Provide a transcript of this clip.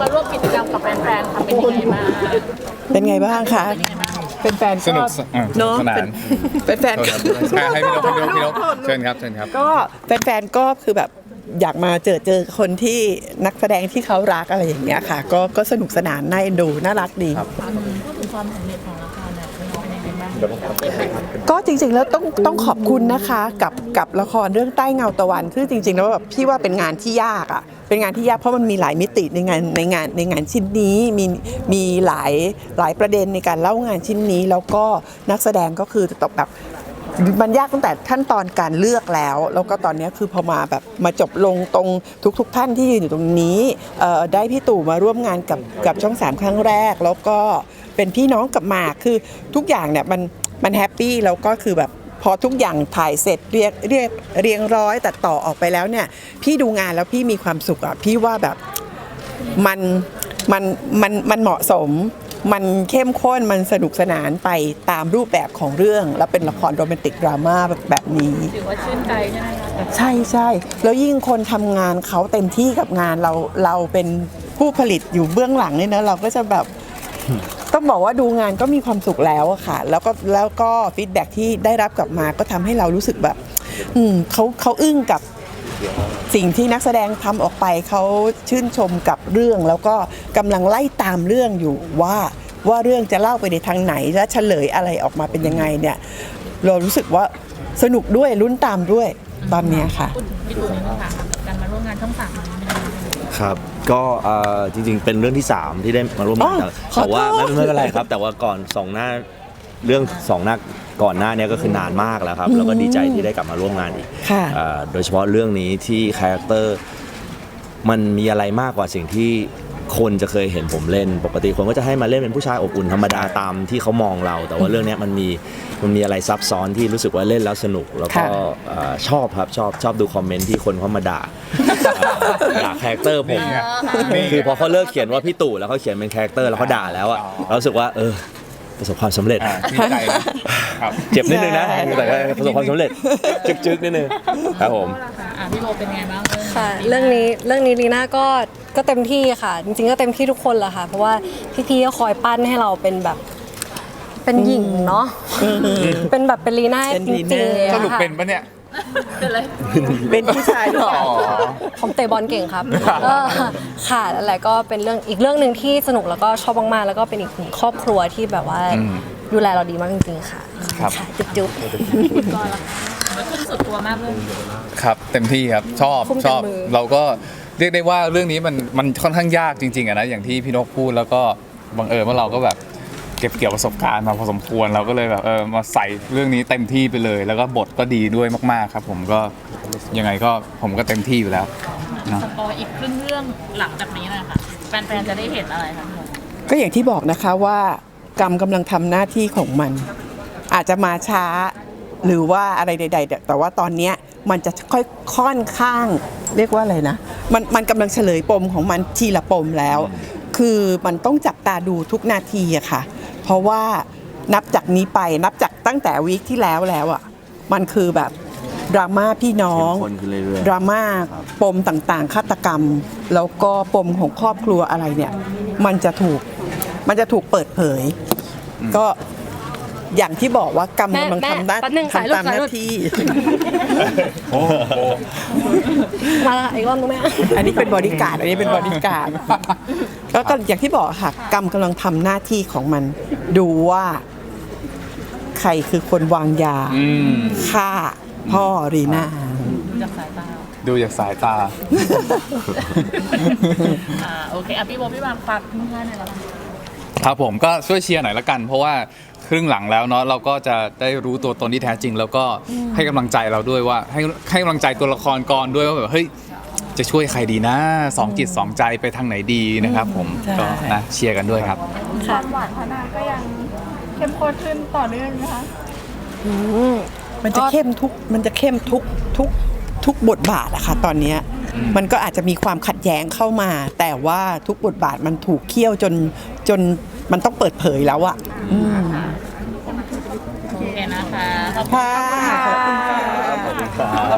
มาร่วมกิจกรรมกับแฟนๆค่ะเป็นยังไงบ้างเป็นไงบ้างคะเป็นแฟนๆสนุกก็อะเนอะสนานเป็นแฟนโทษๆครับให้พี่นกพี่นกพี่นกเชิญครับเชิญครับ ก็แฟนๆก็คือแบบอยากมาเจอเจอคนที่นักแสดงที่เขารักอะไรอย่างเงี้ยค่ะ ก็ก็สนุกสนานน่าเอ็นดูน่ารักดีความสำเร็จของ ก็จริงๆแล้วต้องต้องขอบคุณนะคะกับกับละครเรื่องใต้เงาตะวันคือจริง ๆ แล้วแบบพี่ว่าเป็นงานที่ยากอะเป็นงานที่ยากเพราะมันมีหลายมิติในงานในงานในงานชิ้นนี้มีมีหลายหลายประเด็นในการเล่างานชิ้นนี้ แล้วก็นักแสดงก็คือตบแบบ มันยากตั้งแต่ขั้นตอนการเลือกแล้ว แล้วก็ตอนนี้คือพอมาแบบมาจบลงตรงทุก ๆ ท่านที่ยืนอยู่ตรงนี้ได้พี่ตู่มาร่วมงานกับกับช่องสามครั้งแรก แล้วก็เป็นพี่น้องกับหมากคือทุกอย่างเนี่ยมันมันแฮปปี้แล้วก็คือแบบพอทุกอย่างถ่ายเสร็จเรียกเรียกเรียงร้อยตัดต่อออกไปแล้วเนี่ย พี่ดูงานแล้วพี่มีความสุขอะพี่ว่าแบบมันมันมันมันเหมาะสม มันเข้มข้นมันสนุกสนานไปตามรูปแบบของเรื่อง แล้วเป็นละครโรแมนติกดราม่าแบบแบบนี้ถือว่าชื่นใจใช่ไหมคะใช่ใช่แล้วยิ่งคนทำงานเขาเต็มที่กับงานเราเราเป็นผู้ผลิตอยู่เบื้องหลังเนี่ยนะเราก็จะแบบต้องบอกว่าดูงานก็มีความสุขแล้วอะค่ะ แล้วก็แล้วก็ฟีดแบ็กที่ได้รับกลับมาก็ทำให้เรารู้สึกแบบอืมเขาเขาอึ้งกับ สิ่งที่นักแสดงทำออกไปเขาชื่นชมกับเรื่อง แล้วก็กำลังไล่ตามเรื่องอยู่ว่าว่าเรื่องจะเล่าไปในทางไหนและเฉลยอะไรออกมาเป็นยังไงเนี่ย เรารู้สึกว่าสนุกด้วยลุ้นตามด้วยตอนเนี้ยค่ะคุณพี่ตู่นี่ค่ะกับการมาร่วมงานช่องสามนี้นะคะครับก็เอ่อจริงๆเป็นเรื่องที่ 3 ที่ได้มาร่วมงานอ๋อแต่ขอแต่ว่าโทษไม่ไม่เป็นไรครับ แต่ว่าก่อนสองหน้า เรื่องสองหน้าก่อนหน้าเนี้ก็คือนานมากแล้วครับ แล้วก็ดีใจที่ได้กลับมาร่วมงานอีกค่ะเอ่อโดยเฉพาะเรื่องนี้ที่คาแรคเตอร์มันมีอะไรมากกว่าสิ่งที่คนจะเคยเห็นผมเล่น ปกติคนก็จะให้มาเล่นเป็นผู้ชายอบอุ่นธรรมดาตามที่เขามองเรา แต่ว่าเรื่องเนี้ยมันมีมันมีอะไรซับซ้อนที่รู้สึกว่าเล่นแล้วสนุก แล้วก็ค่ะ เอ่อชอบครับชอบชอบดูคอมเมนต์ที่คนเข้ามาด่า ด่าคาแรคเตอร์ผม คือพอเขาเลิกเขียนว่าพี่ตู่แล้วเขาเขียนเป็นคาแรคเตอร์แล้วเขาด่าแล้วอะเรารู้สึกว่าเออ ประสบความสำเร็จ อ่าดีใจนะครับ เจ็บนิดนึงนะใช่แต่ก็ประสบความสำเร็จ จึกๆนิดนึงครับผมก็ราคาอะพี่โบเป็นไงบ้างค่ะ เรื่องนี้เรื่องนี้ลีน่าก็ก็เต็มที่ค่ะ จริงๆก็เต็มที่ทุกคนแหละค่ะ เพราะว่าพี่ๆก็คอยปั้นให้เราเป็นแบบ เป็นหญิงเนาะเป็นแบบเป็นลีน่าเป็นจลีริน่างๆสรุปค่ะเป็นปะเนี่ย เป็นเลยเป็นผู้ชายหรือเปล่าผมเตะบอลเก่งครับ เออค่ะอะไรก็เป็นเรื่องอีกเรื่องหนึ่งที่สนุกแล้วก็ชอบมากๆแล้วก็เป็นอีกหนึ่งครอบครัวที่แบบว่าอืมดูแลเราดีมากจริงๆค่ะครับค่ะจุ๊บๆก็ละมันขึ้นสุดตัวมากเลยครับเต็มที่ครับชอบคุ้มชกันอบมือ เราก็เรียกได้ว่าเรื่องนี้มันมันค่อนข้างยากจริงๆอะนะอย่างที่พี่นกพูดแล้วก็บังเอิญว่าเราก็แบบ เก็บเกี่ยวประสบการณ์มาพอสมควรเราก็เลยแบบเออมาใส่เรื่องนี้เต็มที่ไปเลย แล้วก็บทก็ดีด้วยมากๆครับ ผมก็ยังไงก็ผมก็เต็มที่อยู่แล้วเนาะสปอยอีกครึ่งเรื่องหลังจากนี้นะคะแฟนๆจะได้เห็นอะไรคะพี่โบก็อย่างที่บอกนะคะว่ากรรมกำลังทำหน้าที่ของมัน อาจจะมาช้าหรือว่าอะไรใด ๆ แต่ว่าตอนเนี้ยมันจะค่อยค่อนข้าง เรียกว่าอะไรนะ มันมันกำลังเฉลยปมของมันทีละปมแล้ว คือมันต้องจับตาดูทุกนาทีอะค่ะ เพราะว่านับจากนี้ไปนับจากตั้งแต่วีคที่แล้วแล้วอะมันคือแบบดราม่าพี่น้องเข้มข้นขึ้นเรื่อยๆ ดราม่าปมต่างๆฆาตกรรม แล้วก็ปมของครอบครัวอะไรเนี่ย มันจะถูกมันจะถูกเปิดเผย ก็ อย่างที่บอกว่ากรรมแม่กำลังแม่ทำหน้าแป๊บนึงสายหลุทำดตามหสายหลุน้าดที่มาละอีกรอบนึงไหมอันนี้เป็นบริการดอันนี้เป็นบริการดแล้วก็อย่างที่บอกค่ะ กรรมกำลังทำหน้าที่ของมัน ดูว่า ใครคือคนวางยาอืมฆ่าพ่อรีน่า ดูจากสายตาดูจากสายตาอ่าโอเคอะพี่โบพี่บางฝากทิ้งท้ายหน่อยแล้วกัน ครับผมก็ช่วยเชียร์หน่อยละกัน เพราะว่า ครึ่งหลังแล้วเนาะเราก็จะได้รู้ตัวตนที่แท้จริง แล้วก็ให้กำลังใจเราด้วยว่า ให้ให้กำลังใจตัวละครกรด้วยว่าแบบเฮ้ยจะช่วยใครดีนะสองจิตสองใจไปทางไหนดีนะครับ ผมใช่ ก็นะเชียร์กันด้วยครับ ความหวานพนาก็ยังเข้มข้นขึ้นต่อเนื่องนะคะ มันจะเข้มทุกมันจะเข้มทุกทุกทุกบทบาทอะค่ะตอนเนี้ยมันก็อาจจะมีความขัดแย้งเข้ามา แต่ว่าทุกบทบาทมันถูกเคี่ยวจนจนมันต้องเปิดเผยแล้วอะอืม โอเคนะคะขอบคุณ ค่ะ ขอบคุณค่ะ